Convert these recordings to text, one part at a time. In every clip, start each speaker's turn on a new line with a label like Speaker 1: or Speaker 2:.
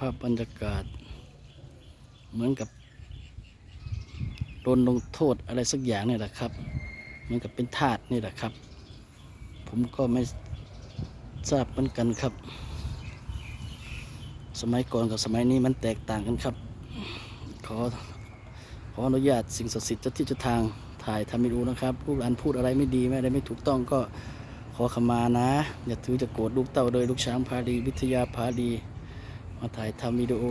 Speaker 1: ภาพบรรยากาศ เหมือนกับโดนลงโทษอะไรสักอย่างนี่แหละครับเหมือนกับเป็นทาสนี่แหละครับ ผมก็ไม่ทราบเหมือนกันครับ สมัยก่อนกับสมัยนี้มันแตกต่างกันครับ ขอขออนุญาตสิ่งศักดิ์สิทธิ์เจ้าที่เจ้าทางถ่ายทำไม่รู้นะครับผู้อ่านพูดอะไรไม่ดีไม่อะไรไม่ถูกต้องก็ขอขมานะ อย่าถือจะโกรธลูกเต้าโดยลูกช้างพาดี วิทยาพาดี มาถ่ายทำวิดีโอ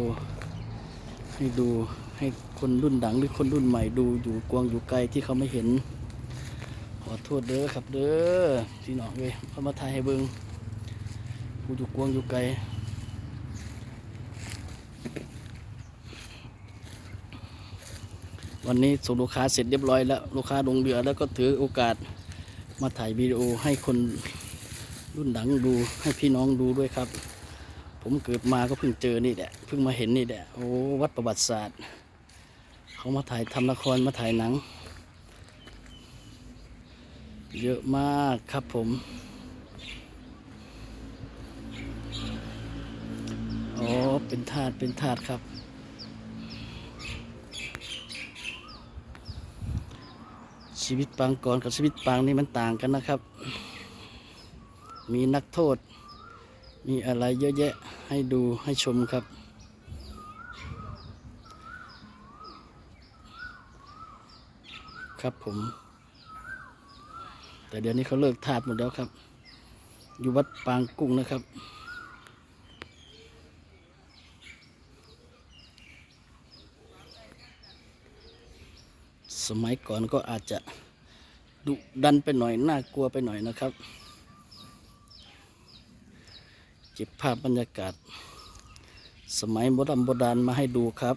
Speaker 1: ให้ดูให้คนรุ่นดังหรือคนรุ่นใหม่ดูอยู่กวางอยู่ไกลที่เขาไม่เห็น ขอโทษเด้อครับเด้อพี่น้องเว้ยเขามาถ่ายให้เบิงผู้อยู่กวางอยู่ไกลวันนี้ส่งลูกค้าเสร็จเรียบร้อยแล้วลูกค้าลงเรือแล้วก็ถือโอกาสมาถ่ายวิดีโอให้คนรุ่นหลังดูให้พี่น้องดูด้วยครับ ผมเกิดมาก็เพิ่งเจอนี่แหละเพิ่งมาเห็นนี่แหละโอ้วัดประวัติศาสตร์ เขามาถ่ายทำละครมาถ่ายหนัง เยอะมากครับผมอ๋อเป็นธาตุเป็นธาตุครับชีวิตปางก่อนกับชีวิตปางนี่มันต่างกันนะครับ มีนักโทษ มีอะไรเยอะแยะให้ดูให้ชมครับ ครับผม แต่เดี๋ยวนี้เขาเลิกทาสหมดแล้วครับ อยู่วัดปางกุ้งนะครับสมัยก่อนก็อาจจะดุดันไปหน่อย น่ากลัวไปหน่อยนะครับ ก็บภาพบรรยากาศ สมัยโบราณโบราณมาให้ดูครับ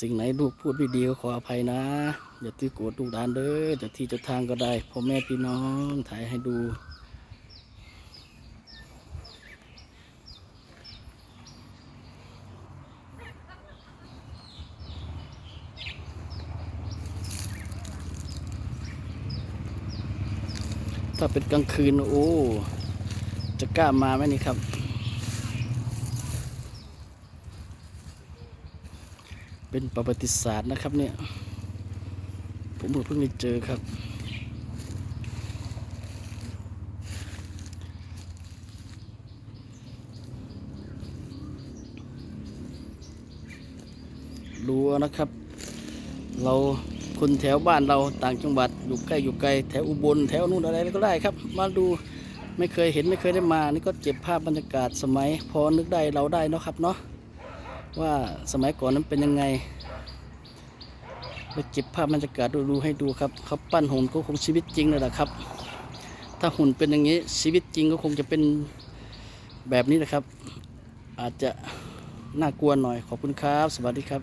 Speaker 1: สิ่งไหนลูกพูดไม่ดีก็ขออภัยนะอย่าตีโกรธลูกหลานเด้อจะที่จะทางก็ได้พ่อแม่พี่น้องถ่ายให้ดูถ้าเป็นกลางคืน โอ้ จะกล้ามาไหมนี่ครับ เป็นประวัติศาสตร์นะครับเนี่ย ผมเพิ่งได้เจอครับรู้นะครับ เราคนแถวบ้านเราต่างจังหวัดอยู่ใกล้อยู่ไกลแถวอุบลแถวนู้นอะไรก็ได้ครับ มาดู ไม่เคยเห็นไม่เคยได้มา นี่ก็เก็บภาพบรรยากาศสมัย พอนึกได้เราได้เนาะครับเนาะว่าสมัยก่อนนั้นเป็นยังไงไปเก็บภาพบรรยากาศดูดูให้ดูครับเขาปั้นหุ่นก็คงชีวิตจริงเลยแหละครับ ถ้าหุ่นเป็นอย่างนี้ชีวิตจริงก็คงจะเป็นแบบนี้นะครับ อาจจะน่ากลัวหน่อยขอบคุณครับ สวัสดีครับ